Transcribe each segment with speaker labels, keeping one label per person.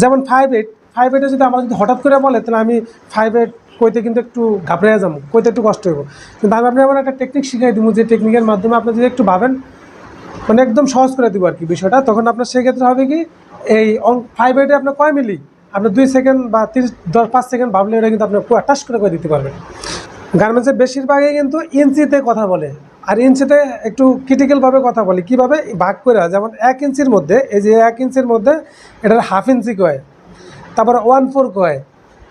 Speaker 1: যেমন five eight five এইটে যদি আমার যদি হঠাৎ করে বলে, তাহলে আমি ফাইভ এইট কইতে কিন্তু একটু ঘাবড়ে যাব, কইতে একটু কষ্ট হইব। কিন্তু আমি আপনি এমন একটা টেকনিক শিখাই দিব যে টেকনিকের মাধ্যমে আপনি যদি একটু ভাবেন মানে একদম সহজ করে দেবো আর কি বিষয়টা, তখন আপনার সেক্ষেত্রে হবে কি, এই ফাইভ এইটে আপনার কয় মিলি, আপনি দুই সেকেন্ড বা তিরিশ, দশ, পাঁচ সেকেন্ড ভাবলে ওটা কিন্তু আপনি পুরো টাচ করে করে দিতে পারবেন। গার্মেন্টসের বেশিরভাগই কিন্তু ইঞ্চিতে কথা বলে। আর ইঞ্চিতে একটু ক্রিটিক্যালভাবে কথা বলি। কীভাবে? ভাগ করে, যেমন এক ইঞ্চির মধ্যে, এই যে এক ইঞ্চির মধ্যে এটার হাফ ইঞ্চি কয়, তারপর ওয়ান ফোর কয়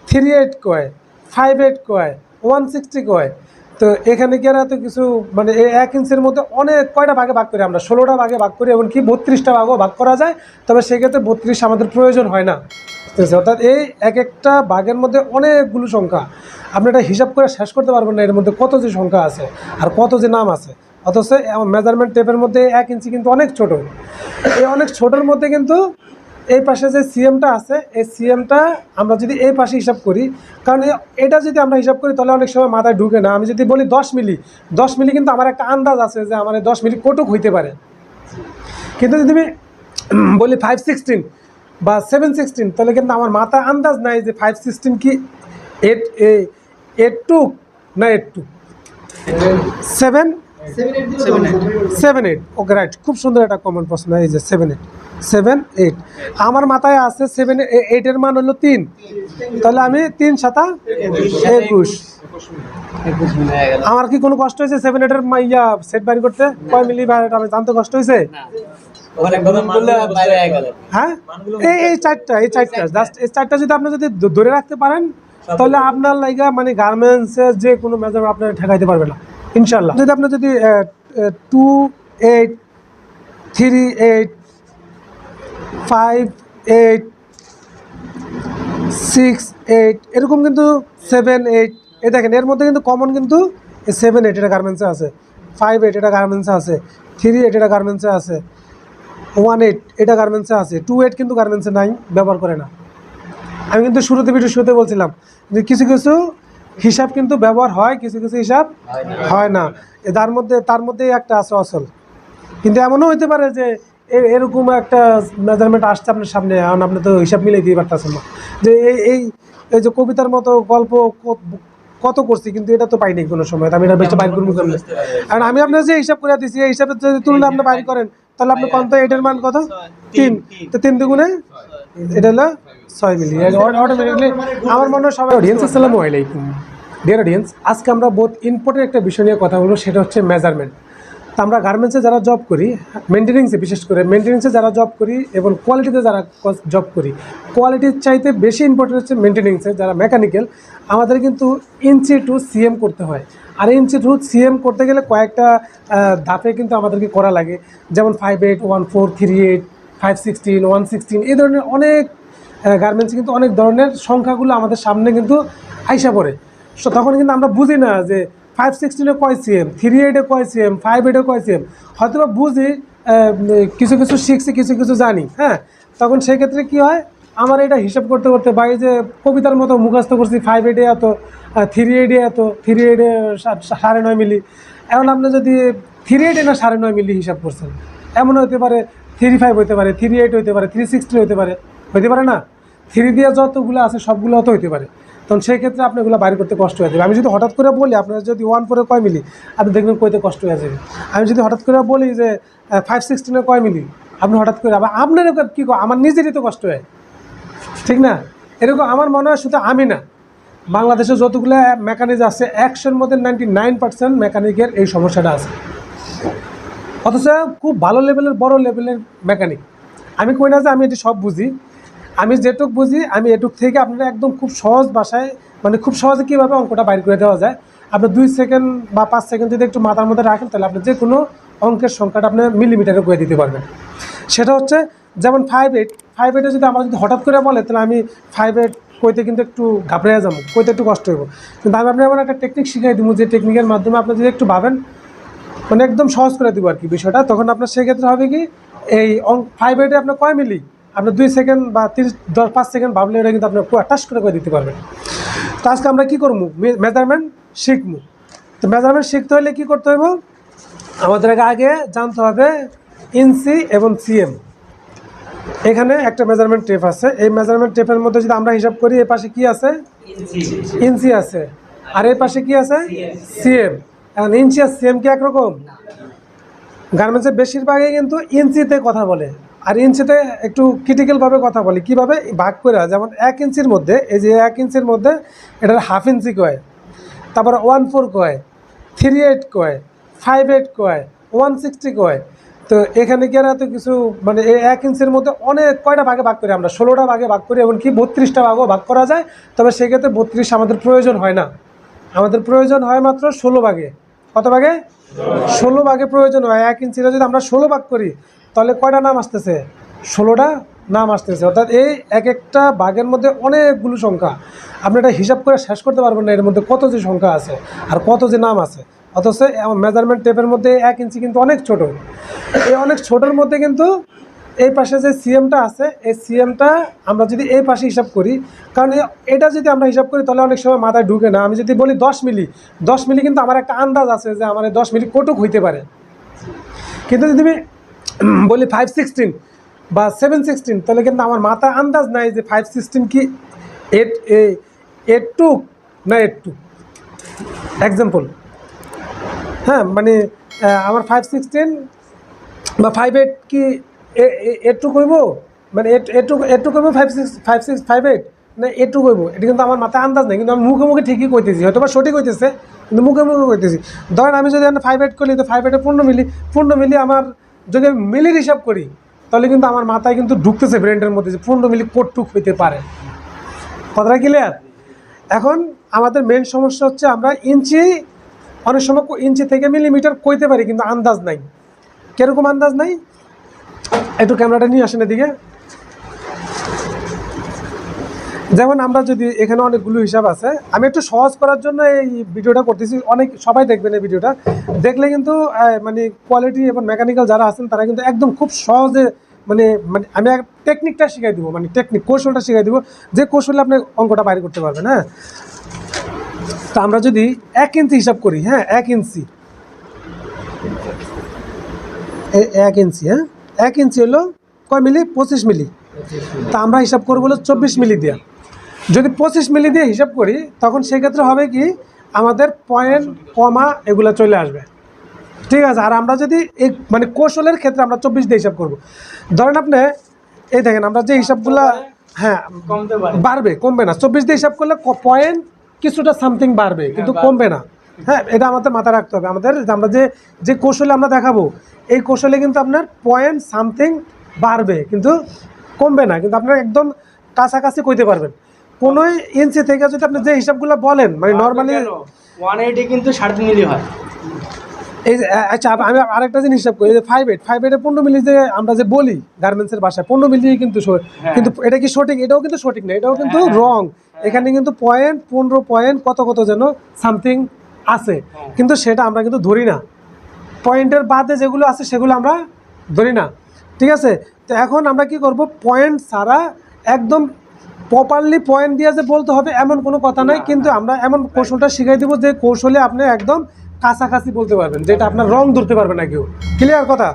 Speaker 1: থ্রি এইট কয় ফাইভ এইট কয় ওয়ান সিক্সটি কয়। তো এখানে কি এত কিছু মানে এই এক ইঞ্চের মধ্যে অনেক কয়টা ভাগে ভাগ করি আমরা? ষোলোটা ভাগে ভাগ করি এমনকি বত্রিশটা ভাগও ভাগ করা যায়, তবে সেক্ষেত্রে বত্রিশ আমাদের প্রয়োজন হয় না। আছে? অর্থাৎ এই এক একটা বাঘের মধ্যে অনেকগুলো সংখ্যা। আপনি এটা হিসাব করে শেষ করতে পারবেন না, এর মধ্যে কত যে সংখ্যা আছে আর কত যে নাম আছে। অথচ মেজারমেন্ট টেপের মধ্যে এক ইঞ্চি কিন্তু অনেক ছোট। এই অনেক ছোটোর মধ্যে কিন্তু এই পাশে যে সিএমটা আছে, এই সিএমটা আমরা যদি এই পাশে হিসাব করি, কারণ এটা যদি আমরা হিসাব করি, তাহলে অনেক সময় মাথায় ঢুকে না। আমি যদি বলি দশ মিলি দশ মিলি কিন্তু আমার একটা আন্দাজ আছে যে আমার দশ মিলি কটুক হইতে পারে। কিন্তু যদি আমি বলি ফাইভ সিক্সটিন বা সেভেন সিক্সটিন তাহলে কিন্তু আমার মাথায় আন্দাজ নাই যে ফাইভ সিক্সটিন কি এইট এইট টু না eight two seven seven eight okay right খুব সুন্দর একটা কমন প্রশ্ন, এই যে সেভেন এইট সেভেন এইট আমার মাথায় আছে সেভেন এইটের মান হলো তিন। তাহলে আমি তিন সাতা একুশ। আমার কি কোনো কষ্ট হয়েছে সেভেন এইটের ইয়া সেট বাড়ি করতে? কয় মিলি আমি জানতে কষ্ট হয়েছে? হ্যাঁ? এই এই চারটা এই চারটা জাস্ট এই চারটা যদি আপনি যদি ধরে রাখতে পারেন তাহলে আপনার লাইগা মানে গার্মেন্টসের যে কোনো মেজার আপনার ঠেকাইতে পারবে না। ইনশাল্লাহ যদি আপনি যদি two eight three eight five eight six eight এরকম কিন্তু সেভেন এইট এই দেখেন এর মধ্যে কিন্তু কমন কিন্তু সেভেন এইট এটা গার্মেন্টসে আছে। ফাইভ এইট এটা গার্মেন্টসে আছে। থ্রি এইট এটা গার্মেন্টসে আছে। ওয়ান এইট এটা গার্মেন্টসে আছে। টু এইট কিন্তু গার্মেন্টসে নাই ব্যবহার করে না। আমি কিন্তু শুরুতে ভিডিও শুরুতে বলছিলাম যে কিছু কিছু হিসাব কিন্তু ব্যবহার হয় কিছু কিছু হিসাব হয় না। তার মধ্যে তার মধ্যেই একটা আছে অসল। কিন্তু এমনও হইতে পারে যে এরকম একটা মেজারমেন্ট আসছে আপনার সামনে এখন আপনি তো হিসাব মিলিয়ে দিয়ে পারতেছেন না। যে এই এই যে কবিতার মতো গল্প কত করছি, কিন্তু এটা তো পাইনি কোনো সময়। আমি এটা বেশি বাইর করব কারণ আমি আপনার যে হিসাব করে দিচ্ছি এই হিসাবে যদি তুলনা আপনি বাইর করেন, তাহলে আপনি কত? এটার মান কত? তিন। তো তিন দুগুণে? এটা হলো ছয় মিলি। আমার মনে হয় সবাই অডিয়েন্স আসসালামু আলাইকুম। ডিয়ার অডিয়েন্স আজকে আমরা বহুত ইম্পর্টেন্ট একটা বিষয় নিয়ে কথা বলব, সেটা হচ্ছে মেজারমেন্ট আমরা গার্মেন্টসে যারা জব করি মেনটেনেন্সে বিশেষ করে মেনটেনেন্সে যারা জব করি এবং কোয়ালিটিতে যারা জব করি কোয়ালিটির চাইতে বেশি ইম্পর্টেন্ট হচ্ছে মেনটেনেন্সে যারা মেকানিক্যাল আমাদের কিন্তু ইঞ্চি টু সিএম করতে হয়। আর ইঞ্চি টু সিএম করতে গেলে কয়েকটা ধাপে কিন্তু আমাদেরকে করা লাগে। যেমন five eight one four three eight five sixteen one sixteen এই ধরনের অনেক গার্মেন্টসে কিন্তু অনেক ধরনের সংখ্যাগুলো আমাদের সামনে কিন্তু আইসা পড়ে। তখন কিন্তু আমরা বুঝি না যে ফাইভ সিক্সটিনে কয় সিএম থ্রি এইটে কয় সিএম ফাইভ এইটে কয় সিএম হয়তো বা বুঝি কিছু কিছু শিখছি, কিছু কিছু জানি হ্যাঁ? তখন সেক্ষেত্রে কি হয়, আমার এটা হিসাব করতে করতে বা যে কবিতার মতো মুখস্থ করছি ফাইভ এইটে এত থ্রি এইটে এত থ্রি এইটে সাড়ে নয় মিলি। এখন আপনি যদি থ্রি এইটে না সাড়ে নয় মিলি হিসাব করছেন এমন হতে পারে থ্রি ফাইভ হতে পারে থ্রি এইট হতে পারে থ্রি সিক্সটি হতে পারে হতে পারে না? থ্রি দিয়ে যতগুলো আছে, সবগুলো অত হতে পারে। তখন সেই ক্ষেত্রে আপনি এগুলো বাইর করতে কষ্ট হয়ে যাবে। আমি যদি হঠাৎ করে বলি, আপনার যদি ওয়ান ফোরে কয় মিলি, আপনি দেখবেন কইতে কষ্ট হয়ে যাবে। আমি যদি হঠাৎ করে বলি যে ফাইভ সিক্সটিনে কয় মিলি, আপনি হঠাৎ করে আবার আপনার কী কো আমার নিজেরই তো কষ্ট হয়। ঠিক না? এরকম আমার মনে হয় শুধু আমি না। বাংলাদেশে যতগুলো মেকানিক আছে, একশোর মধ্যে নাইনটি নাইন পার্সেন্ট মেকানিকের এই সমস্যাটা আছে। অথচ খুব ভালো লেভেলের বড় লেভেলের মেকানিক আমি কই না যে আমি এটি সব বুঝি। আমি যেটুক বুঝি, আমি এটুক থেকে আপনারা একদম খুব সহজ ভাষায় মানে খুব সহজে কীভাবে অঙ্কটা বাইর করে দেওয়া যায়। আপনি দুই সেকেন্ড বা পাঁচ সেকেন্ড যদি একটু মাথার মধ্যে রাখেন, তাহলে আপনি যে কোনো অঙ্কের সংখ্যাটা আপনি মিলিমিটারে করে দিতে পারবেন। সেটা হচ্ছে, যেমন ফাইভ এইট ফাইভ এইটে যদি আমার যদি হঠাৎ করে বলে, তাহলে আমি ফাইভ এইট কইতে কিন্তু একটু ঘাবড়ে যাব, কইতে একটু কষ্ট হইব। কিন্তু আমি আপনার একটা টেকনিক শিখাই দিব, যে টেকনিকের মাধ্যমে আপনি যদি একটু ভাবেন মানে একদম সহজ করে দেবো আর কি বিষয়টা, তখন আপনার সেক্ষেত্রে হবে কি, এই অঙ্ক ফাইভ এইটে আপনার কয় মিলি? আপনি দুই সেকেন্ড বা তিরিশ দশ, পাঁচ সেকেন্ড ভাবলে এটা কিন্তু আপনার পুরো টাচ করে করে দিতে পারবেন তো আজকে আমরা কী করব? মেজারমেন্ট শিখব। তো মেজারমেন্ট শিখতে হলে কী করতে হইব? আমাদের আগে জানতে হবে ইঞ্চি এবং সিএম এখানে একটা মেজারমেন্ট টেপ আছে। এই মেজারমেন্ট টেপের মধ্যে যদি আমরা হিসাব করি, এ পাশে কি আছে? ইঞ্চি আছে। আর এই পাশে কি আছে? সিএম এখন ইঞ্চি আর সিএম কি একরকম? গার্মেন্টসের বেশিরভাগই কিন্তু ইঞ্চিতে কথা বলে। আর ইঞ্চিতে একটু ক্রিটিক্যালভাবে কথা বলি। কীভাবে? ভাগ করে যেমন এক ইঞ্চির মধ্যে, এই যে এক ইঞ্চির মধ্যে এটার হাফ ইঞ্চি কয়, তারপর ওয়ান ফোর কয় থ্রি এইট কয় ফাইভ এইট কয় ওয়ান সিক্সটি কয়। তো এখানে কি আর এত কিছু মানে এই এক ইঞ্চের মধ্যে অনেক কয়টা ভাগে ভাগ করি আমরা? ষোলোটা ভাগে ভাগ করি, এমনকি বত্রিশটা ভাগও ভাগ করা যায়। তবে সেক্ষেত্রে বত্রিশ আমাদের প্রয়োজন হয় না। আমাদের প্রয়োজন হয় মাত্র ষোলো ভাগে। কত ভাগে? ষোলো ভাগে প্রয়োজন হয়। এক ইঞ্চিটা যদি আমরা ষোলো ভাগ করি তাহলে কয়টা নাম আসতেছে? ষোলোটা নাম আসতেছে। অর্থাৎ এই এক একটা বাঘের মধ্যে অনেকগুলো সংখ্যা। আপনি এটা হিসাব করে শেষ করতে পারবেন না, এর মধ্যে কত যে সংখ্যা আছে আর কত যে নাম আছে। অথচ মেজারমেন্ট টেপের মধ্যে এক ইঞ্চি কিন্তু অনেক ছোট। এই অনেক ছোটোর মধ্যে কিন্তু এই পাশে যে সিএমটা আছে, এই সিএমটা আমরা যদি এই পাশে হিসাব করি, কারণ এটা যদি আমরা হিসাব করি, তাহলে অনেক সময় মাথায় ঢুকে না। আমি যদি বলি দশ মিলি দশ মিলি কিন্তু আমার একটা আন্দাজ আছে যে আমার দশ মিলি কটুক হইতে পারে। কিন্তু যদি আমি বলি ফাইভ সিক্সটিন বা সেভেন সিক্সটিন তাহলে কিন্তু আমার মাথায় আন্দাজ নাই যে ফাইভ সিক্সটিন কি এইট এইট টু না এইট টু এক্সাম্পল হ্যাঁ মানে আমার ফাইভ সিক্সটিন বা ফাইভ এইট কি এইট টু কইব? মানে eight eight two eight two কইব five six five six five eight না এইট টু কইব? এটা কিন্তু আমার মাথায় আন্দাজ নেই, কিন্তু আমি মুখে মুখে ঠিকই কইতেছি হয়তো বা সঠিক হইতেছে, কিন্তু মুখে মুখে কইতেছি। ধরেন আমি যদি ফাইভ এইট করি, তো ফাইভ এইটে পূর্ণ মিলি পূর্ণ মিলি আমার যদি আমি মিলির হিসাব করি, তাহলে কিন্তু আমার মাথায় কিন্তু ঢুকতেছে ব্রেন্ডের মধ্যে যে পনেরো মিলি কোটটুক হইতে পারে। কথাটা ক্লিয়ার এখন আমাদের মেন সমস্যা হচ্ছে আমরা ইঞ্চি, অনেক সময় ইঞ্চি থেকে মিলিমিটার কইতে পারি, কিন্তু আন্দাজ নাই। কীরকম আন্দাজ নাই? একটু ক্যামেরাটা নিয়ে আসেন এদিকে। যেমন আমরা যদি এখানে অনেকগুলো হিসাব আছে আমি একটু সহজ করার জন্য এই ভিডিওটা করতেছি। অনেক সবাই দেখবেন এই ভিডিওটা। দেখলে কিন্তু মানে কোয়ালিটি এবং মেকানিক্যাল যারা আছেন তারা কিন্তু একদম খুব সহজে মানে মানে আমি টেকনিকটা শিখাই দিব মানে টেকনিক কৌশলটা শিখাই দিব যে কৌশলে আপনি অঙ্কটা বাইরে করতে পারবেন হ্যাঁ? তা আমরা যদি এক ইঞ্চি হিসাব করি হ্যাঁ এক ইঞ্চি। এক ইঞ্চি হ্যাঁ? এক ইঞ্চি হলো কয় মিলি। পঁচিশ মিলি। তা আমরা হিসাব করব হলো চব্বিশ মিলি দিয়ে। যদি পঁচিশ মিলি দিয়ে হিসাব করি তখন সেক্ষেত্রে হবে কি আমাদের পয়েন্ট কমা এগুলো চলে আসবে। ঠিক আছে আর আমরা যদি এই মানে কৌশলের ক্ষেত্রে আমরা চব্বিশ দিয়ে হিসাব করব। ধরেন আপনি এই দেখেন আমরা যে হিসাবগুলো হ্যাঁ বাড়বে কমবে না। চব্বিশ দিয়ে হিসাব করলে পয়েন্ট কিছুটা সামথিং বাড়বে কিন্তু কমবে না। হ্যাঁ এটা আমাদের মাথায় রাখতে হবে। আমাদের আমরা যে যে কৌশলে আমরা দেখাবো এই কৌশলে কিন্তু আপনার পয়েন্ট সামথিং বাড়বে কিন্তু কমবে না। কিন্তু আপনার একদম কাছাকাছি কইতে পারবেন। কোনো ইঞ্চি থেকে যদি আপনি যে হিসাবগুলো বলেন মানে নর্মালি
Speaker 2: ওয়ান এইটি কিন্তু সাড়ে তিন মিলি হয়।
Speaker 1: এই যে, আচ্ছা আমি আরেকটা জিনিস হিসাব করি ফাইভ এইট ফাইভ এইটে পনেরো মিলি যে আমরা যে বলি গার্মেন্টসের ভাষায় পনেরো মিলি কিন্তু
Speaker 2: হ্যাঁ।
Speaker 1: কিন্তু এটা কি সঠিক? এটাও কিন্তু সঠিক না এটাও কিন্তু
Speaker 2: হ্যাঁ,
Speaker 1: রং এখানে কিন্তু পয়েন্ট পনেরো পয়েন্ট কত কত যেন সামথিং আছে।
Speaker 2: হ্যাঁ।
Speaker 1: কিন্তু সেটা আমরা কিন্তু ধরি না। পয়েন্টের বাদে যেগুলো আছে সেগুলো আমরা ধরি না। ঠিক আছে? তো এখন আমরা কি করব? পয়েন্ট ছাড়া একদম প্রপারলি পয়েন্ট দিয়ে যে বলতে হবে এমন কোনো কথা নাই। কিন্তু আমরা এমন কৌশলটা শিখাই দিব যে কৌশলে আপনি একদম কাছাকাছি বলতে পারবেন যেটা আপনার রং ধরতে পারবে না কেউ। ক্লিয়ার কথা?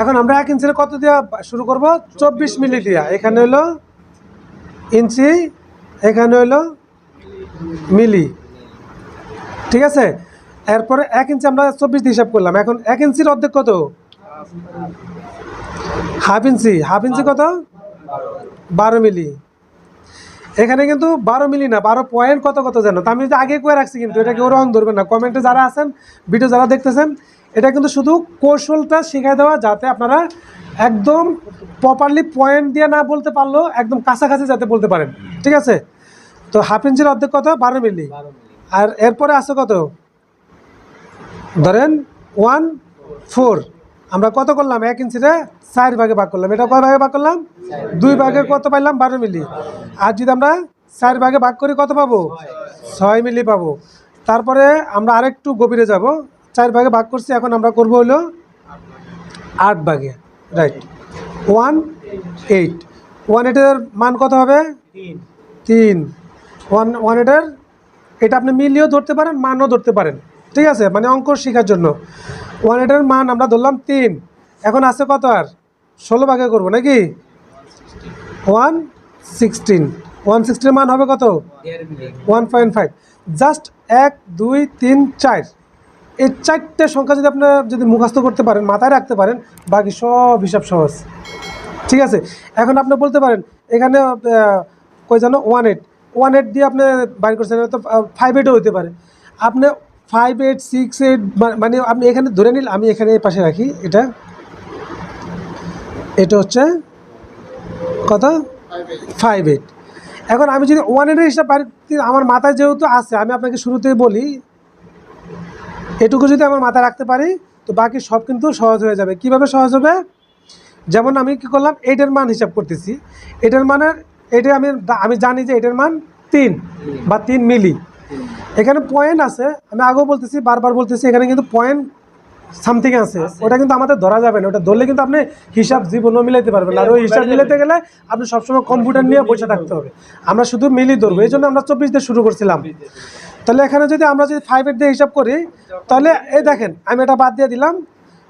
Speaker 1: এখন আমরা এক ইঞ্চির কত দেওয়া শুরু করব? চব্বিশ মিলি দিয়া। এখানে হলো ইঞ্চি এখানে হলো মিলি। ঠিক আছে? এরপরে এক ইঞ্চি আমরা চব্বিশ দিয়ে হিসাব করলাম। এখন এক ইঞ্চির অর্ধেক কত? Half inch. হাফ ইঞ্চি কত? বারো মিলি। এখানে কিন্তু বারো মিলি না, বারো পয়েন্ট কত কত জানো তা আমি যদি আগে করে রাখছি কিন্তু এটা কেউ রং ধরবেন না। কমেন্টে যারা আছেন ভিডিও যারা দেখতেছেন, এটা কিন্তু শুধু কৌশলটা শিখাই দেওয়া যাতে আপনারা একদম প্রপারলি পয়েন্ট দিয়ে না বলতে পারলেও একদম কাছাকাছি যাতে বলতে পারেন। ঠিক আছে? তো হাফ ইঞ্চির অর্ধেক কত? বারো মিলি। আর এরপরে আছে কত? ধরেন ওয়ান ফোর আমরা কত করলাম? এক ইঞ্চিতে চার ভাগে ভাগ করলাম। এটা কয় ভাগে ভাগ করলাম? দুই ভাগে কত পাইলাম? বারো মিলি। আর যদি আমরা চার ভাগে ভাগ করি কত পাবো? ছয় মিলি পাবো। তারপরে আমরা আরেকটু গভীরে যাব। চার ভাগে ভাগ করছি এখন আমরা করব হলো আট ভাগে। রাইট ওয়ান এইট ওয়ান এইটের মান কত হবে?
Speaker 2: তিন।
Speaker 1: ওয়ান ওয়ান এইটের এটা আপনি মিলিয়েও ধরতে পারেন মানও ধরতে পারেন। ঠিক আছে? মানে অঙ্ক শেখার জন্য। ওয়ান এটার মান আমরা ধরলাম তিন। এখন আছে কত আর? ষোলো ভাগে করব নাকি? ওয়ান সিক্সটিন ওয়ান সিক্সটির মান হবে কত? ওয়ান পয়েন্ট ফাইভ জাস্ট এক, দুই, তিন, চার। এই চারটে সংখ্যা যদি আপনার যদি মুখস্থ করতে পারেন, মাথায় রাখতে পারেন, বাকি সব হিসাব সহজ। ঠিক আছে? এখন আপনি বলতে পারেন, এখানে কই জানো? ওয়ান এইট ওয়ান এইট দিয়ে আপনি বাইর করছেন তো ফাইভ এইটও হতে পারে। আপনি ফাইভ এইট সিক্স এইট মানে আপনি এখানে ধরে নিন আমি এখানে পাশে রাখি, এটা। এটা হচ্ছে কত? ফাইভ এইট এখন আমি যদি ওয়ান এইটের হিসাব আমার মাথায় যেহেতু আছে, আমি আপনাকে শুরুতেই বলি, এটুকু যদি আমার মাথায় রাখতে পারি, তো বাকি সব কিন্তু সহজ হয়ে যাবে। কীভাবে সহজ হবে? যেমন আমি কি করলাম, এইটের মান হিসাব করতেছি। এটার মানের, এটা আমি আমি জানি যে এটার মান তিন বা তিন মিলি। এখানে পয়েন্ট আছে, আমি আগেও বলতেছি, বারবার বলতেছি, এখানে কিন্তু পয়েন্ট সামথিং আছে। ওটা কিন্তু আমাদের ধরা যাবে না। ওটা ধরলে কিন্তু আপনি হিসাব জীবনও মিলাইতে পারবেন আর ওই হিসাব মিলাইতে গেলে আপনি সবসময় কম্পিউটার নিয়ে বসে থাকতে হবে। আমরা শুধু মিলি ধরবো। এই জন্য আমরা চব্বিশ দিয়ে শুরু করছিলাম। তাহলে এখানে যদি আমরা যদি ফাইভ এইট দিয়ে হিসাব করি, তাহলে এই দেখেন, আমি এটা বাদ দিয়ে দিলাম।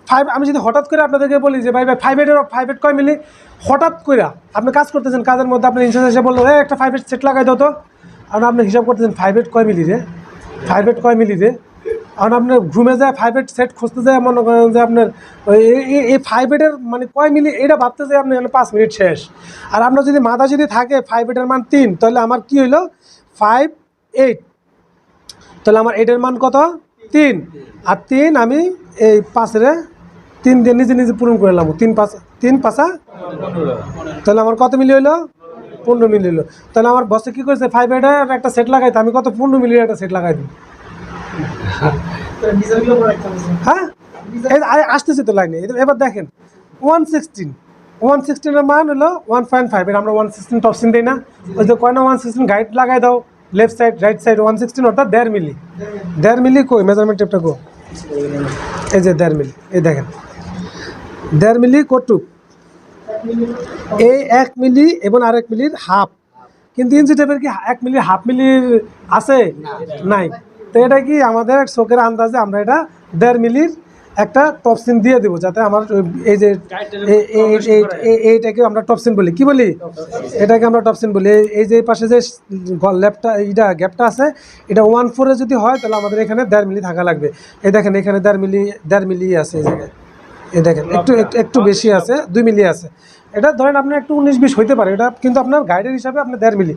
Speaker 1: ফাইভ আমি যদি হঠাৎ করে আপনাদেরকে বলি যে, ভাই ভাই ফাইভ এইটের ফাইভ এইট কয় মিলি? হঠাৎ করে আপনি কাজ করতেছেন, কাজের মধ্যে আপনি ইনসার্জ এসে বলল একটা ফাইভ এইট সেট লাগাই দাও তো। আপনি হিসাব করতেছেন ফাইভ এইট কয় মিলি রে? ফাইভ এইট কয় মিলি রে? আর আপনার ঘুমে যায় ফাইভ এইট সেট খুঁজতে যায়, মনে করেন যে আপনার এই- এই- এই ফাইভ এইটের মানে কয় মিলি এটা ভাবতে যায় আপনি পাঁচ মিনিট শেষ। আর আপনার যদি মাথা যদি থাকে ফাইভ এইটের মান তিন, তাহলে আমার কি হইল? ফাইভ এইট তাহলে আমার এইটের মান কত? তিন। আর তিন আমি এই পাঁচের তিন দিয়ে নিজে নিজে পূরণ করে নিলাম। তিন পাঁচ, তিন পাঁচা? তাহলে আমার কত মিলি হইল? পনেরো মিলি হইল। তাহলে আমার বসে কী করেছে? ফাইভ এইটের একটা সেট লাগাইতে, আমি কত? পনেরো মিলির একটা সেট লাগাই দিই। হ্যাঁ? এই আসতেছে তো লাইনে এবার দেখেন ওয়ান সিক্সটিন ওয়ান সিক্সটিনের মান হলো ওয়ান পয়েন্ট ফাইভ আমরা ওয়ান সিক্সটিন টপসিন দিই না। ওই যে কয় না ওয়ান সিক্সটিন গাইড লাগাই দাও। Left side right side one sixteen অর্থাৎ দেড় মিলি দেড় মিলি কই? মেজারমেন্ট টেপটা কো এই যে দেড় মিলি এই দেখেন। দেড় মিলি কটুক এই এক মিলি এবং আরেক মিলির হাফ কিন্তু ইঞ্চি টেপের কি এক মিলির হাফ মিলির আছে? নাই। তো এটা কি আমাদের চোখের আন্দাজে আমরা এটা দেড় মিলির একটা টপসিন দিয়ে দেবো, যাতে আমার এই যে এই- এই- এই- এই- এইটাকে আমরা টপসিন বলি। কি বলি? এটাকে আমরা টপসিন বলি। এই- যে পাশে যে ল্যাপটা এইটা গ্যাপটা আছে, এটা ওয়ান ফোরে যদি হয়, তাহলে আমাদের এখানে দেড় মিলি থাকা লাগবে। এই দেখেন, এখানে দেড় মিলি দেড় মিলি আছে এই জায়গায়। এই দেখেন একটু- একটু বেশি আছে, দুই মিলি আছে। এটা ধরেন আপনার একটু উনিশ বিশ হইতে পারে এটা কিন্তু আপনার গাইডের হিসাবে আপনার দেড় মিলি।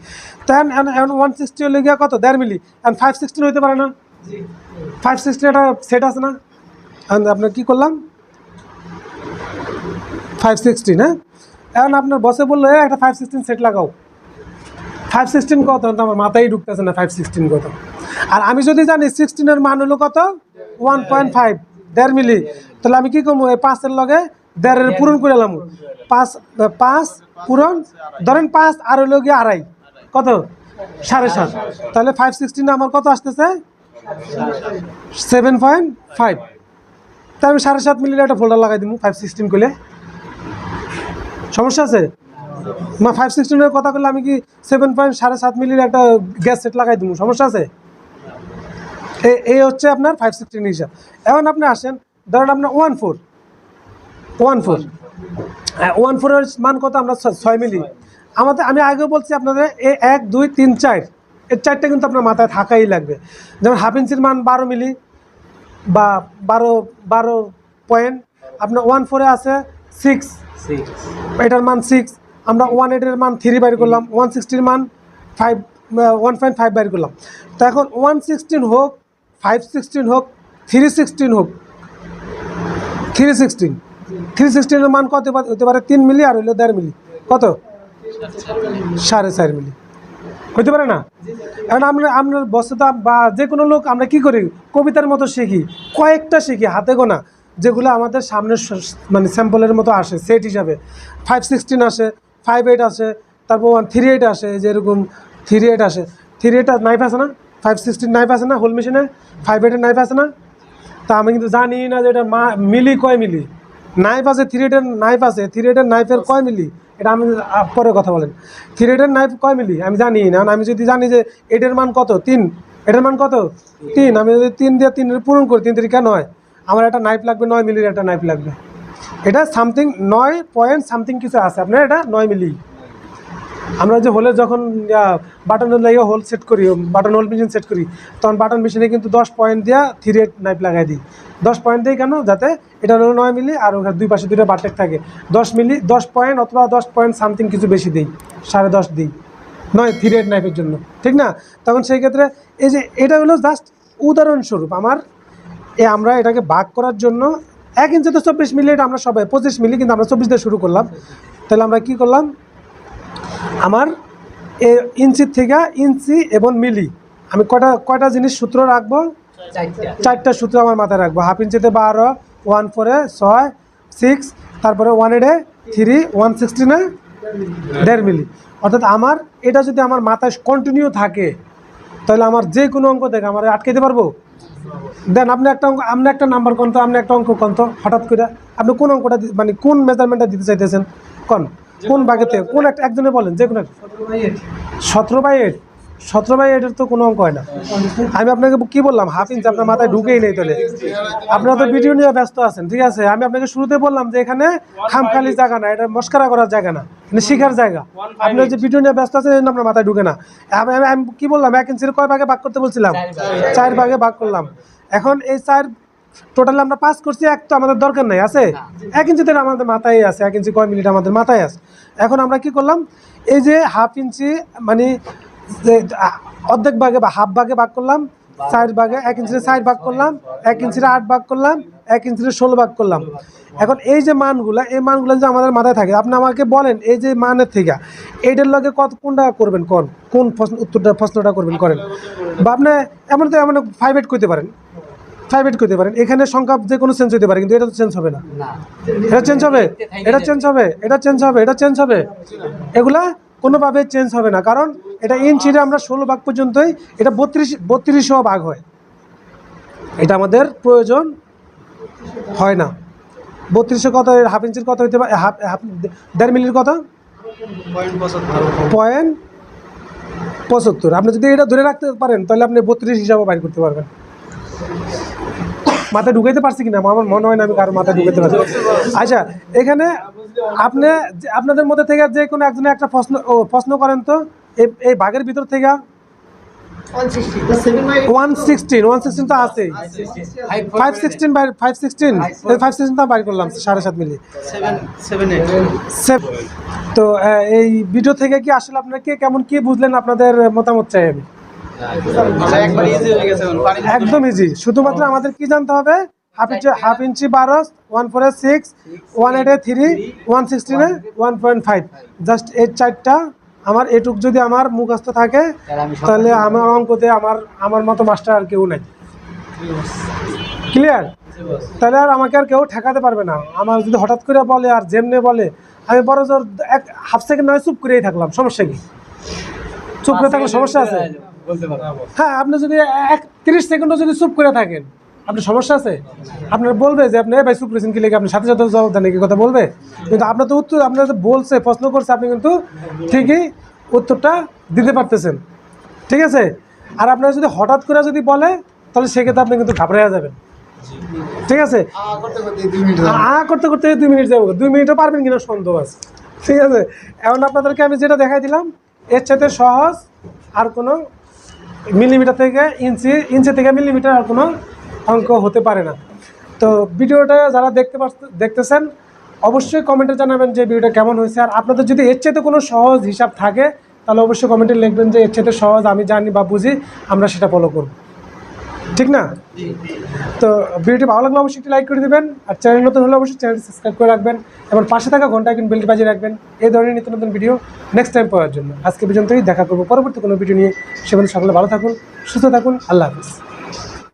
Speaker 1: এখন ওয়ান সিক্সটি হলে গিয়া কত? দেড় মিলি। এখন ফাইভ সিক্সটিন হইতে পারে না? ফাইভ সিক্সটিন একটা সেট আছে না? এখন আপনার কী করলাম? ফাইভ সিক্সটিন হ্যাঁ? এখন আপনার বসে বলল "এই, একটা ফাইভ সিক্সটিন সেট লাগাও। ফাইভ সিক্সটিন কত? তো আমার মাথায় ঢুকতেছে না ফাইভ সিক্সটিন কত? আর আমি যদি জানি সিক্সটিনের মান হলো কত? ওয়ান পয়েন্ট ফাইভ দেড় মিলি। তাহলে আমি কি করব? এই পাঁচের লগে দেড়ের পূরণ করে এলাম। পাঁচ পাঁচ পূরণ ধরেন পাঁচ আর হলো গিয়ে আড়াই। কত? সাড়ে সাত। তাহলে ফাইভ সিক্সটিন আমার কত আসতেছে? সেভেন পয়েন্ট ফাইভ তা আমি সাড়ে সাত মিলির একটা ফোল্ডার লাগাই দিব ফাইভ সিক্সটিন করলে। সমস্যা আছে? মা ফাইভ সিক্সটিনের কথা বললে আমি কি সেভেন পয়েন্ট সাড়ে সাত মিলির একটা গ্যাস সেট লাগাই দিব সমস্যা আছে? এই হচ্ছে আপনার ফাইভ সিক্সটিন হিসাব। এখন আপনি আসেন ধরেন আপনার one four one four. One ফোরের মান কত? আমরা ছয় মিলি। আমাদের আমি আগেও বলছি আপনাদের এ এক দুই তিন চার। এর চারটা কিন্তু আপনার মাথায় থাকাই লাগবে। যেমন হাফ ইঞ্চির মান বারো মিলি বা বারো বারো পয়েন্ট। আপনার ওয়ান ফোরে আছে সিক্স এটার মান সিক্স আমরা ওয়ান এইটের মান থ্রি বাইর করলাম। ওয়ান সিক্সটির মান ফাইভ ওয়ান পয়েন্ট ফাইভ বাইর করলাম। তো এখন ওয়ান সিক্সটিন হোক ফাইভ সিক্সটিন হোক থ্রি সিক্সটিন হোক থ্রি সিক্সটিন থ্রি সিক্সটিনের মান কত হতে- পারে তিন মিলি আর হইল দেড় মিলি। কত? সাড়ে চার মিলি। হতে পারে না? এখন আমরা আপনার বস্তুতা বা যে কোনো লোক আমরা কি করি? কবিতার মতো শিখি। কয়েকটা শিখি, হাতে গোনা, যেগুলো আমাদের সামনে মানে স্যাম্পলের মতো আসে, সেট হিসাবে। ফাইভ সিক্সটিন আসে ফাইভ এইট আসে, তারপর ওয়ান থ্রি এইট আসে, এই যে এরকম থ্রি এইট আসে। থ্রি এইট আর নাইফ আছে না? ফাইভ সিক্সটিন নাইফ আছে না? হোল মেশিনে ফাইভ এইটের নাইফ আছে না? তা আমি কিন্তু জানি না যে এটা মা মিলি কয় মিলি? নাইফ আছে থ্রি এডের নাইফ আছে থ্রি এডের নাইফের কয় মিলি? এটা আমি পরে কথা বলেন। থ্রি এডের নাইফ কয় মিলি? আমি জানি না, আমি যদি জানি যে এটার মান কত, তিন। এটার মান কত? তিন। আমি যদি তিন দিয়ে তিনের পূরণ করি, তিন কেন হয় আমার একটা নাইফ লাগবে, নয় মিলির একটা নাইফ লাগবে। এটা সামথিং নয় পয়েন্ট সামথিং কিছু আছে আপনার, এটা নয় মিলি। আমরা যে হোলে যখন বাটন হোল লাগিয়ে হোল সেট করি বাটন হোল মেশিন সেট করি, তখন বাটন মেশিনে কিন্তু দশ পয়েন্ট দিয়ে থ্রি নাইফ লাগাই দিই। দশ পয়েন্ট দিই কেন? যাতে এটা হলো নয় মিলি আর ওখানে দুই পাশে দুটো বাটেক থাকে। দশ মিলি, দশ পয়েন্ট অথবা দশ পয়েন্ট সামথিং কিছু বেশি দিই, সাড়ে দশ দিই। নয় থ্রি এইট নাইফের জন্য। ঠিক না? তখন সেই ক্ষেত্রে এই যে এটা হলো জাস্ট উদাহরণস্বরূপ আমার। এ আমরা এটাকে ভাগ করার জন্য এক ইঞ্চি তো চব্বিশ মিলি, এটা আমরা সবাই পঁচিশ মিলি, কিন্তু আমরা চব্বিশ দিয়ে শুরু করলাম। তাহলে আমরা কি করলাম? আমার এ ইঞ্চির থেকে ইঞ্চি এবং মিলি, আমি কয়টা কয়টা জিনিস সূত্র রাখব? চারটা। সূত্র আমার মাথায় রাখব। হাফ ইঞ্চিতে বারো ওয়ান ফোরে ছয় সিক্স তারপরে ওয়ান এইটে থ্রি ওয়ান সিক্সটিনে দেড় মিলি। অর্থাৎ আমার এটা যদি আমার মাথায় কন্টিনিউ থাকে তাহলে আমার যে কোনো অঙ্ক দেখে আমার আটকাইতে পারব? দেন আপনি একটা অঙ্ক আপনি একটা নাম্বার কোন তো আপনি একটা অঙ্ক কোন তো হঠাৎ করে আপনি কোন অঙ্কটা মানে কোন মেজারমেন্টটা দিতে চাইতেছেন? কোন কোন বাগেতে কোন একটা একজনে বলেন যে কোনো সতেরো বাই এইট সতেরো বাই এইটের তো কোনো অঙ্ক হয় না। আমি আপনাকে কি বললাম? হাফ ইঞ্চ আপনার মাথায় ঢুকেই নেই তাহলে। আপনারা তো ভিডিও নিয়ে ব্যস্ত আছেন, ঠিক আছে? আমি আপনাকে শুরুতে বললাম যে এখানে খামখালি জায়গা না, এটা মস্কারা করার জায়গা না এটা শিখার জায়গা। আপনি যে ভিডিও নিয়ে ব্যস্ত আছেন আপনার মাথায় ঢুকে না। আমি আমি- কি বললাম? এক ইঞ্চির কয় ভাগে ভাগ করতে বলছিলাম? চার ভাগে ভাগ করলাম। এখন এই চার টোটালি আমরা পাস করছি, এক তো আমাদের দরকার নাই, আছে? এক ইঞ্চিতে আমাদের মাথায় আছে, এক ইঞ্চি কয় মিনিট আমাদের মাথায় আছে। এখন আমরা কি করলাম? এই যে হাফ ইঞ্চি মানে অর্ধেক ভাগে বা হাফ ভাগে ভাগ করলাম চার ভাগে এক ইঞ্চিতে চার ভাগ করলাম এক ইঞ্চিতে আট ভাগ করলাম এক ইঞ্চিতে ষোলো ভাগ করলাম। এখন এই যে মানগুলা এই মানগুলো যে আমাদের মাথায় থাকে আপনি আমাকে বলেন এই যে মানের থেকে এইটার লগে কত কোনটা করবেন কোন? কোন প্রশ্ন উত্তরটা প্রশ্নটা করবেন করেন। বা আপনি এমন তো এমন ফাইভ এইট করতে পারেন। ফাইভ করতে পারেন। এখানে সংখ্যা যে কোনো চেঞ্জ হতে পারে কিন্তু এটা তো চেঞ্জ হবে না। এটা চেঞ্জ হবে? এটা চেঞ্জ হবে? এটা চেঞ্জ হবে? এটা চেঞ্জ হবে? এগুলা কোনোভাবে চেঞ্জ হবে না। কারণ এটা ইঞ্চিতে আমরা ষোলো ভাগ পর্যন্তই এটা বত্রিশ বত্রিশশো ভাগ হয়। এটা আমাদের প্রয়োজন হয় না। বত্রিশশো কত হাফ ইঞ্চির কত হইতে পারে? হাফ হাফ দেড় মিলির কত? পয়েন্ট পঁচাত্তর। আপনি যদি এটা ধরে রাখতে পারেন তাহলে আপনি বত্রিশ হিসাবে বাইর করতে পারবেন। মাথায় ঢুকাইতে পারছি কিনা? আমার মনে হয় না আমি কারও মাথায় ঢুকাইতে পারছি। আচ্ছা এখানে আপনি আপনাদের মধ্যে থেকে যে কোনো একজনে একটা প্রশ্ন প্রশ্ন করেন তো? এই- ভাগের ভিতর থেকে? ওয়ান সিক্সটিন ওয়ান সিক্সটিন তো five sixteen by five sixteen five sixteen তো করলাম, সাড়ে সাত তো এই ভিডিও থেকে কি আসলে আপনারা কে কেমন, কি বুঝলেন আপনাদের মতামত চাই আমি? একদম ইজি শুধুমাত্র আমাদের কি জানতে হবে? হাফ ইঞ্চি হাফ ইঞ্চি বারো ওয়ান ফোরে সিক্স ওয়ান এইটে থ্রি ওয়ান সিক্সটিনে ওয়ান পয়েন্ট ফাইভ জাস্ট এই চারটা। আমার এটুক যদি আমার মুখস্থ থাকে তাহলে আমার অঙ্কতে আমার আমার মতো মাস্টার আর কেউ নেই। ক্লিয়ার তাহলে আর আমাকে আর কেউ ঠেকাতে পারবে না। আমার যদি হঠাৎ করে বলে আর যেমনে বলে আমি বড় জোর এক হাফ সেকেন্ড নয় চুপ করেই থাকলাম। সমস্যা কি? চুপ করে থাকলে সমস্যা আছে? হ্যাঁ আপনি যদি এক তিরিশ সেকেন্ডও যদি চুপ করে থাকেন আপনার সমস্যা আছে? আপনার বলবে যে আপনি "এ ভাই চুপ করেছেন কি লেগে? আপনি সাথে সাথে জবাব দেন কথা বলবে। কিন্তু আপনার তো উত্তর আপনার বলছে প্রশ্ন করছে আপনি কিন্তু ঠিকই উত্তরটা দিতে পারতেছেন। ঠিক আছে? আর আপনার যদি হঠাৎ করে যদি বলে তাহলে সেক্ষেত্রে আপনি কিন্তু ঘাবড়ে যাবেন। ঠিক আছে? আ করতে করতে দুই মিনিট যাব। দুই মিনিটও পারবেন কিনা সন্দেহ আছে। ঠিক আছে? এখন আপনাদেরকে আমি যেটা দেখাই দিলাম এর চাইতে সহজ আর কোনো মিলিমিটার থেকে ইঞ্চি ইঞ্চি থেকে মিলিমিটার আর কোনো অঙ্ক হতে পারে না। তো ভিডিওটা যারা দেখতে দেখতেছেন, অবশ্যই কমেন্টে জানাবেন যে ভিডিওটা কেমন হয়েছে। আর আপনাদের যদি এর চেয়ে কোনো সহজ হিসাব থাকে, তাহলে অবশ্যই কমেন্টে লিখবেন যে এর চেয়ে সহজ আমি জানি বা বুঝি, আমরা সেটা ফলো করব। ঠিক না? তো ভিডিওটি ভালো লাগলে অবশ্যই একটি লাইক করে দেবেন, আর চ্যানেল নতুন হলে অবশ্যই চ্যানেলটি সাবস্ক্রাইব করে রাখবেন, এবং পাশে থাকা ঘণ্টা কিন্তু বেল্ট বাজিয়ে রাখবেন। এই ধরনের নিত্য নতুন ভিডিও নেক্সট টাইম পাওয়ার জন্য। আজকে পর্যন্তই, দেখা করব পরবর্তী কোনো ভিডিও নিয়ে। সেখানে সকলে ভালো থাকুন, সুস্থ থাকুন, আল্লাহ হাফিজ।